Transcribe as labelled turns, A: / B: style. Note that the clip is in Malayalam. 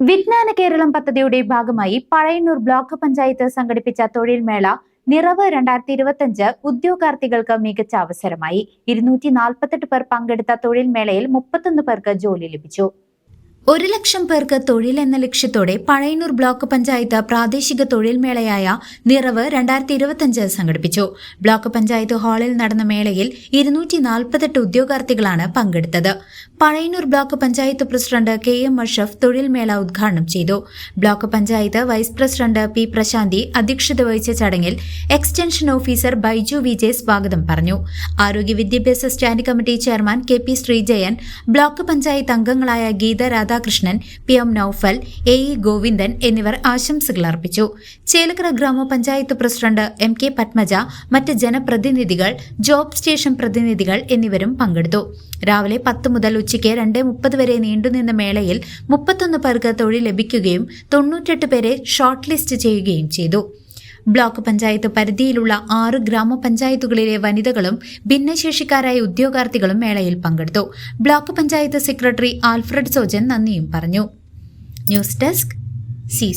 A: വിജ്ഞാന കേരളം പദ്ധതിയുടെ ഭാഗമായി പഴയന്നൂർ ബ്ലോക്ക് പഞ്ചായത്ത് സംഘടിപ്പിച്ച തൊഴിൽ മേള നിറവ് രണ്ടായിരത്തി ഇരുപത്തിയഞ്ച് ഉദ്യോഗാർത്ഥികൾക്ക് മികച്ച അവസരമായി. ഇരുന്നൂറ്റി നാൽപ്പത്തെട്ട് പേർ പങ്കെടുത്ത തൊഴിൽ മേളയിൽ മുപ്പത്തൊന്ന് പേർക്ക് ജോലി ലഭിച്ചു. ഒരു ലക്ഷം പേർക്ക് തൊഴിൽ എന്ന ലക്ഷ്യത്തോടെ പഴയന്നൂർ ബ്ലോക്ക് പഞ്ചായത്ത് പ്രാദേശിക തൊഴിൽ മേളയായ നിറവ് രണ്ടായിരത്തി ഇരുപത്തിയഞ്ച് സംഘടിപ്പിച്ചു. ബ്ലോക്ക് പഞ്ചായത്ത് ഹാളിൽ നടന്ന മേളയിൽ ഇരുന്നൂറ്റി നാൽപ്പത്തെട്ട് ഉദ്യോഗാർത്ഥികളാണ് പങ്കെടുത്തത്. Pazhayannur block panchayat president K M Ashaf തൊഴിൽ മേള ഉദ്ഘാടനം ചെയ്തു. Block panchayat vice president P Prasanthi അധ്യക്ഷത വഹിച്ച ചടങ്ങിൽ എക്സ്റ്റൻഷൻ ഓഫീസർ ബൈജു വിജയ് സ്വാഗതം പറഞ്ഞു. ആരോഗ്യ വിദ്യാഭ്യാസ standing committee chairman K P Sreejayan block panchayat അംഗങ്ങളായ Geetha Radhakrishnan P M Noufal A E Govindan എന്നിവർ ആശംസകൾ അർപ്പിച്ചു. ചേലക്കര ഗ്രാമപഞ്ചായത്ത് പ്രസിഡന്റ് എം കെ പത്മജ മറ്റ് ജനപ്രതിനിധികൾ ജോബ് സ്റ്റേഷൻ പ്രതിനിധികൾ എന്നിവരും പങ്കെടുത്തു. രാവിലെ പത്ത് മുതൽ ഉച്ചയ്ക്ക് രണ്ട് മുപ്പത് വരെ നീണ്ടുനിന്ന മേളയിൽ മുപ്പത്തൊന്ന് പേർക്ക് തൊഴിൽ ലഭിക്കുകയും തൊണ്ണൂറ്റെട്ട് പേരെ ഷോർട്ട് ലിസ്റ്റ് ചെയ്യുകയും ചെയ്തു. ബ്ലോക്ക് പഞ്ചായത്ത് പരിധിയിലുള്ള ആറ് ഗ്രാമപഞ്ചായത്തുകളിലെ വനിതകളും ഭിന്നശേഷിക്കാരായ ഉദ്യോഗാർത്ഥികളും മേളയിൽ പങ്കെടുത്തു. Block panchayat secretary Alfred Sojan നന്ദിയും പറഞ്ഞു. News desk C